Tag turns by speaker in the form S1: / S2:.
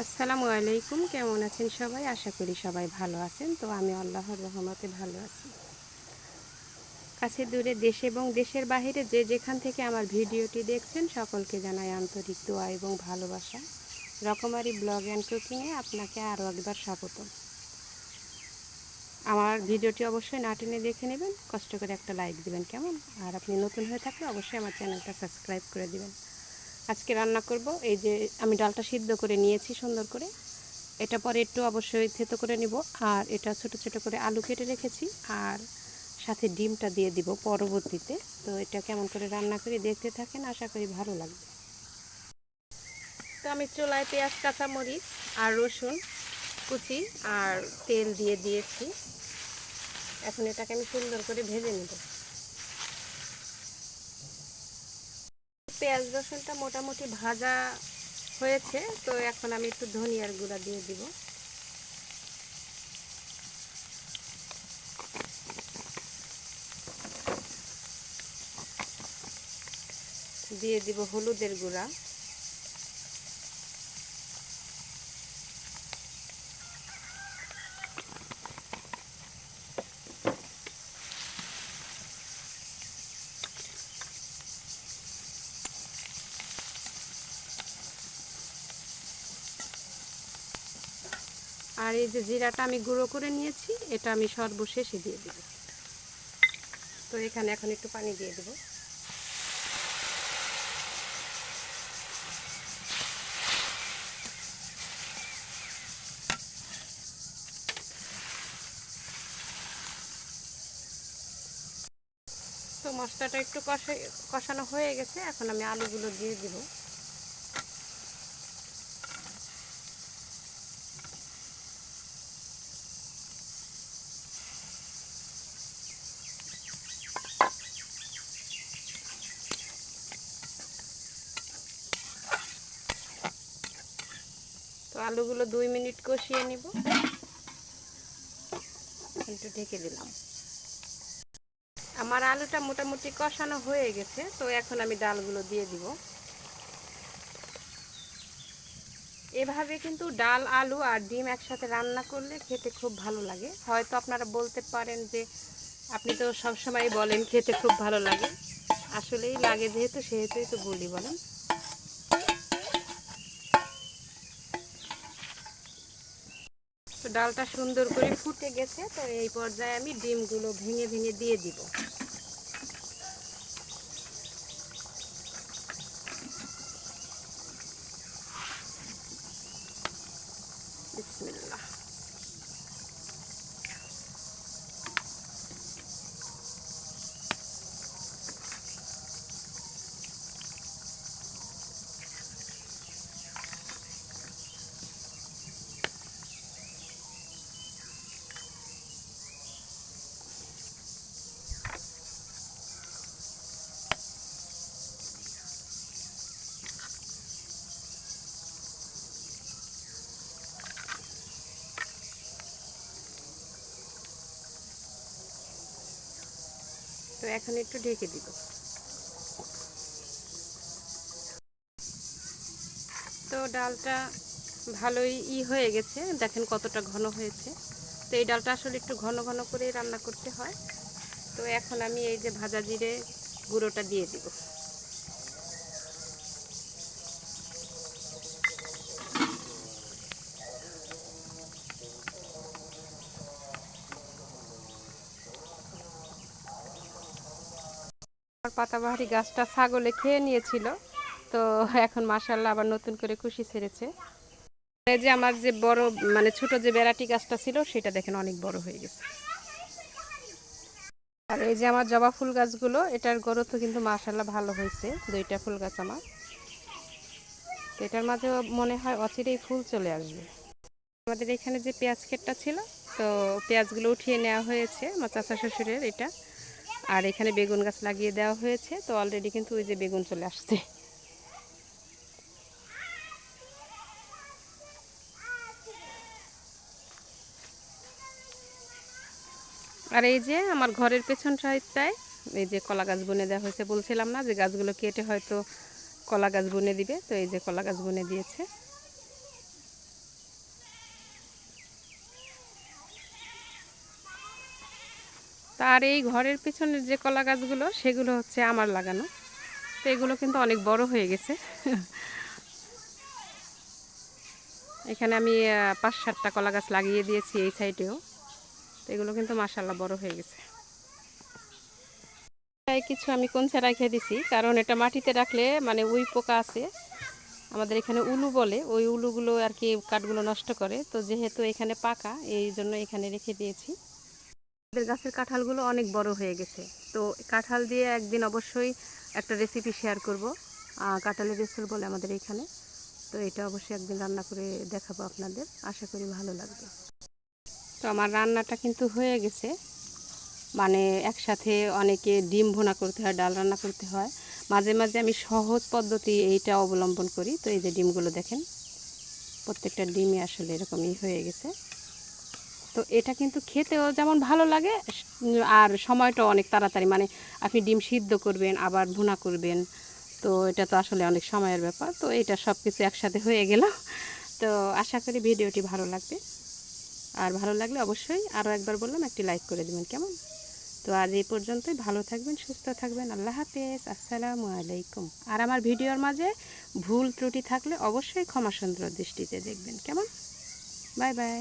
S1: আসসালামু আলাইকুম, কেমন আছেন সবাই? আশা করি সবাই ভালো আছেন। তো আমি আল্লাহর রহমতে ভালো আছি। কাছে দূরে দেশে এবং দেশের বাইরে যে যেখান থেকে আমার ভিডিওটি দেখছেন, সকলকে জানাই আন্তরিক দোয়া এবং ভালোবাসা। রকমারি ব্লগ অ্যান্ড কুকিংয়ে আপনাকে আরও একবার স্বাগত আমার ভিডিওটি অবশ্যই না টেনে দেখে নেবেন, কষ্ট করে একটা লাইক দিবেন কেমন? আর আপনি নতুন হয়ে থাকলে অবশ্যই আমার চ্যানেলটা সাবস্ক্রাইব করে দিবেন। আজকে রান্না করব। এই যে আমি ডালটা সিদ্ধ করে নিয়েছি সুন্দর করে। এটা পরে একটু অবশ্যই থেতো করে নিব। আর এটা ছোট ছোট করে আলু কেটে রেখেছি। আর সাথে ডিমটা দিয়ে দিব পরবর্তীতে। তো এটা কেমন করে রান্না করি দেখতে থাকেন, আশা করি ভালো লাগবে। তো আমি চুলায় পেঁয়াজ, কাঁচামরিচ আর রসুন কুচি আর তেল দিয়ে দিয়েছি। এখন এটাকে আমি সুন্দর করে ভেজে নেব। পেঁয়াজ রসুনটা মোটামুটি ভাজা হয়েছে, তো এখন আমি একটু ধনিয়ার গুঁড়া দিয়ে দিব। দিয়ে দিব হলুদের গুঁড়া। আর এই যে জিরাটা আমি গুঁড়ো করে নিয়েছি, এটা আমি সর্বশেষে দিয়ে দেব। তো এখানে এখন একটু পানি দিয়ে দেব। তো মশলাটা একটু কষা কষানো হয়ে গেছে, এখন আমি আলুগুলো দিয়ে দিব। আলুগুলো দুই মিনিট কষিয়ে নিব। একটু ঢেকে দিলাম। আমার আলুটা মোটামুটি কষানো হয়ে গেছে, তো এখন আমি ডালগুলো দিয়ে দিব। এভাবে কিন্তু ডাল, আলু আর ডিম একসাথে রান্না করলে খেতে খুব ভালো লাগে। হয়তো আপনারা বলতে পারেন যে, আপনি তো সবসময় বলেন খেতে খুব ভালো লাগে। আসলেই লাগে, যেহেতু সেহেতুই তো বলি বলেন। ডালটা সুন্দর করে ফুটে গেছে তো এই পর্যায়ে আমি ডিমগুলো ভেঙে ভেঙে দিয়ে দিব। তো এখন একটু ঢেকে দিব। তো ডালটা ভালোই ই হয়ে গেছে, দেখেন কতটা ঘন হয়েছে। তো এই ডালটা আসলে একটু ঘন ঘন করে রান্না করতে হয়। তো এখন আমি এই যে ভাজা জিরে গুঁড়োটা দিয়ে দিব। পাতাবাহারি গাছটা ছাগলে খেয়ে নিয়েছিল। তো এখন মাসাল্লাহ আবার নতুন করে খুশি ছেড়েছে। এই যে আমার যে বড় মানে ছোট যে বেড়াটি গাছটা ছিল, সেটা দেখেন অনেক বড় হয়ে গেছে। আর এই যে আমার জবা ফুল গাছগুলো, এটার গ্রোথও কিন্তু মাসাল্লাহ ভালো হয়েছে, দুইটা ফুল গাছ আমার। এটার মাঝে মনে হয় অচিরেই ফুল চলে আসবে। আমাদের এখানে যে পেঁয়াজ ক্ষেতটা ছিল, তো পেঁয়াজগুলো উঠিয়ে নেওয়া হয়েছে, আমার চাচা শ্বশুরের এটা। আর এখানে বেগুন গাছ লাগিয়ে দেওয়া হয়েছে, তো অলরেডি কিন্তু ওই যে বেগুন চলে আসছে। আর এই যে আমার ঘরের পেছন সাইডটায়, এই যে কলা গাছ বুনে দেওয়া হয়েছে, বলছিলাম না যে গাছগুলো কেটে হয়তো কলা গাছ বুনে দিবে, তো এই যে কলা গাছ বুনে দিয়েছে। তার এই ঘরের পেছনের যে কলা গাছগুলো, সেগুলো হচ্ছে আমার লাগানো। তো এগুলো কিন্তু অনেক বড় হয়ে গেছে। এখানে আমি পাঁচ সাতটা কলা গাছ লাগিয়ে দিয়েছি এই সাইডেও। তো এগুলো কিন্তু মাসাল্লাহ বড় হয়ে গেছে। কিছু আমি কোনচা রেখে দিছি, কারণ এটা মাটিতে রাখলে মানে উই পোকা আছে। আমাদের এখানে উলু বলে, ওই উলুগুলো আর কি কাঠগুলো নষ্ট করে। তো যেহেতু এখানে পাকা, এই জন্য এখানে রেখে দিয়েছি। আমাদের গাছের কাঁঠালগুলো অনেক বড় হয়ে গেছে। তো কাঁঠাল দিয়ে একদিন অবশ্যই একটা রেসিপি শেয়ার করব কাঁঠালের রেসিপি বলে আমাদের এখানে। তো এটা অবশ্যই একদিন রান্না করে দেখাবো আপনাদের, আশা করি ভালো লাগবে। তো আমার রান্নাটা কিন্তু হয়ে গেছে। মানে একসাথে অনেকে ডিম ভুনা করতে হয়, ডাল রান্না করতে হয়। মাঝে মাঝে আমি সহজ পদ্ধতি এইটা অবলম্বন করি। তো এই যে ডিমগুলো দেখেন, প্রত্যেকটা ডিমই আসলে এরকমই হয়ে গেছে। তো এটা কিন্তু খেতেও যেমন ভালো লাগে, আর সময়টা অনেক তাড়াতাড়ি। মানে আপনি ডিম সিদ্ধ করবেন, আবার ভুনা করবেন, তো এটা তো আসলে অনেক সময়ের ব্যাপার। তো এটা সব কিছু একসাথে হয়ে গেল। তো আশা করি ভিডিওটি ভালো লাগবে। আর ভালো লাগলে অবশ্যই আরও একবার বললাম, একটি লাইক করে দেবেন কেমন? তো আজ এই পর্যন্তই। ভালো থাকবেন, সুস্থ থাকবেন। আল্লাহ হাফেজ। আসসালামু আলাইকুম। আর আমার ভিডিওর মাঝে ভুল ত্রুটি থাকলে অবশ্যই ক্ষমা সুন্দর দৃষ্টিতে দেখবেন। কেমন? Bye bye.